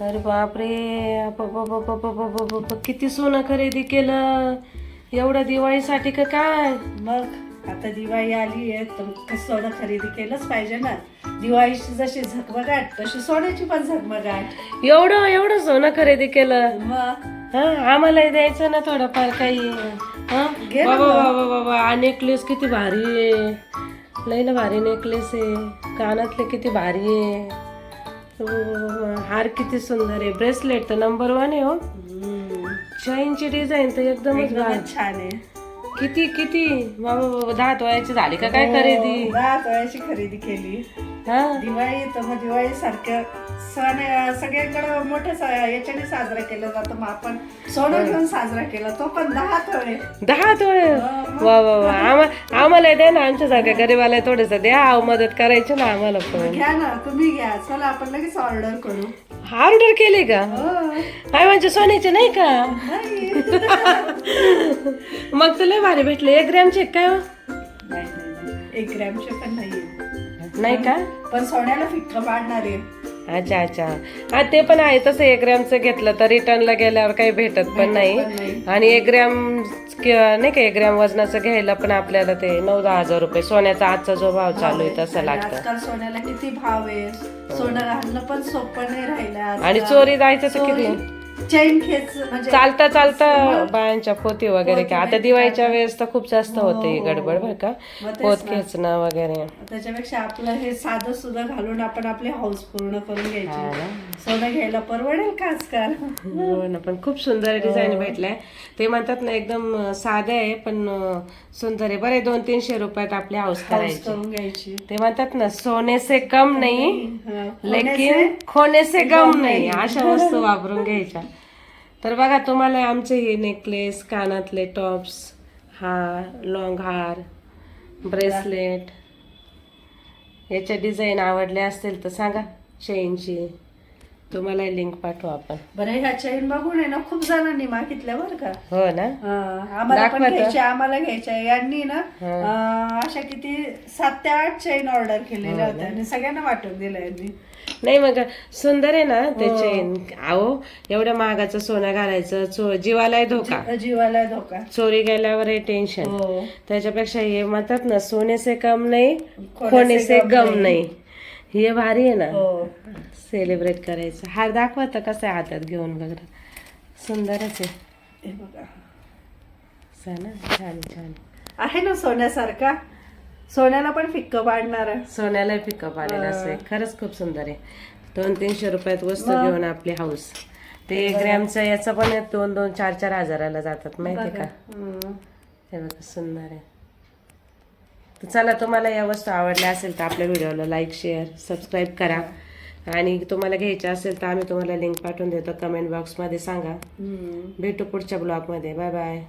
अरे बापरे किती सोनं खरेदी केलं. एवढं दिवाळीसाठी का काय? मग आता दिवाळी आली आहे तर सोनं खरेदी केलंच पाहिजे ना. दिवाळीची जशी झगमगाट तशी सोन्याची पण झगमगाट. एवढं एवढं सोनं खरेदी केलं. मग? हा आम्हालाही द्यायचं ना थोडंफार काही. बाबा बाबा बाबा नेकलेस किती भारी आहे. लई ना भारी नेकलेस आहे. कानातले किती भारी आहे. हार किती सुंदर आहे. ब्रेसलेट तर नंबर वन आहे हो. चैनची डिझाईन तर एकदमच छान आहे. किती किती? बाबा दहा तोळ्याची झाली का काय खरेदी? हो, दहा तोळ्याची खरेदी केली. दिवाळी तर मग दिवाळी सारख्या सण अं, सगळीकडे मोठ्या सा- याच्याने साजरा केला जातो. मग आपण सोनं घेऊन साजरा केला. तो पण दहा तोळे. दहा तोळे? वा वा वा. आम्हा- आम्हाला द्या ना आमच्यासारख्या गरीबाला थोडस द्या. मदत करायची ना आम्हाला पण. घ्या ना तुम्ही घ्या. चला आपण लगेच ऑर्डर करू. ऑर्डर केली का? हो. काय म्हणजे सोन्याचे नाही का? नाही. मग तुला भारी भेटले. एक ग्रॅमचे काय हो? नाही, नाही. एक ग्रॅमचे पण नाहीये. नाही का? पण सोन्याला फिक्क पाडणार आहे. अच्छा अच्छा. हा ते पण आहे. तसं एक ग्रॅमचं घेतलं तर रिटर्नला गेल्यावर काही भेटत पण नाही. आणि एक ग्रॅम नाही का एक ग्रॅम वजनाचं घ्यायला पण आपल्याला ते नऊ दहा हजार रुपये. सोन्याचा आजचा जो भाव चालू आहे तसं लागतं. आजकाल सोन्याला किती भाव आहे. सोनं घालणं पण सोपं नाही राहिलं आणि आजकाल. चोरी जायचं तर किती? चोरी चैन खेच म्हणजे चालता चालता बायांच्या पोती वगैरे का आता दिवाळीच्या वेळेस तर खूप जास्त होते ही गडबड बरं का? मग तेच पोत खेचणं वगैरे. त्याच्यापेक्षा आपलं हे साधं सुद्धा घालून आपण आपली हाऊस पूर्ण करून घ्यायची. सोनं घ्यायला परवडेल का आजकाल? हो ना पण खूप सुंदर डिझाईन भेटलाय. ते म्हणतात ना एकदम अं, साधे आहे पण अं, सुंदर आहे. बरे दोन तीनशे रुपयात आपली हाऊस हाऊस करायची. करून घ्यायची. ते म्हणतात ना सोने से कम नाही हा. लेकिन खोने से गम नाही. अशा वस्तू वापरून घ्यायच्या. तर बघा तुम्हाला आमचे हे नेकलेस कानातले टॉप्स हार लॉंग हार ब्रेसलेट याच्या डिझाईन आवडले असतील तर सांगा. चेनची तुम्हाला लिंक पाठवू आपण. बरं ह्या चैन बघून आहे ना खूप जणांनी मागितल्या बरं का. हो ना? हा, आम्हाला पण दाखवा तर. घ्यायच्या आम्हाला घ्यायच्या यांनी ना अं, अशा किती सात ते आठ चैन ऑर्डर केलेल्या होत्या आणि सगळ्यांना वाटून दिल्या यांनी. नाही मग सुंदर आहे ना ते चेन अहो एवढ्या महागाचं सोनं घालायचं चो जीवालाही धोका. जीवाला धोका. चोरी गेल्यावर टेन्शन हो. त्याच्यापेक्षा हे म्हणतात ना सोने से कम नाही खोने से गम नाही. हे भारी आहे ना. हो. सेलिब्रेट करायचं. हार दाखवा तर कसं आहे हातात घेऊन बघा सुंदरच आहे. हे छान छान. आहे ना सोन्यासारखा? सोन्याला पण फिक्क पाडणार सोन्याला पिकअप आलेलं असं खरंच खूप सुंदर आहे. दोन तीनशे रुपयात वस्तू घेऊन आपली हाऊस ते ग्रॅमचं याचं पण दोन दोन चार चार हजाराला जातात. माहिती का? हे बघा सुंदर आहे. तर चला तुम्हाला या वस्तू आवडल्या असेल तर आपल्या व्हिडिओला लाईक शेअर सबस्क्राईब करा. आणि तुम्हाला घ्यायच्या असेल तर आम्ही तुम्हाला लिंक पाठवून देतो. कमेंट बॉक्समध्ये सांगा. भेटू पुढच्या ब्लॉगमध्ये बाय बाय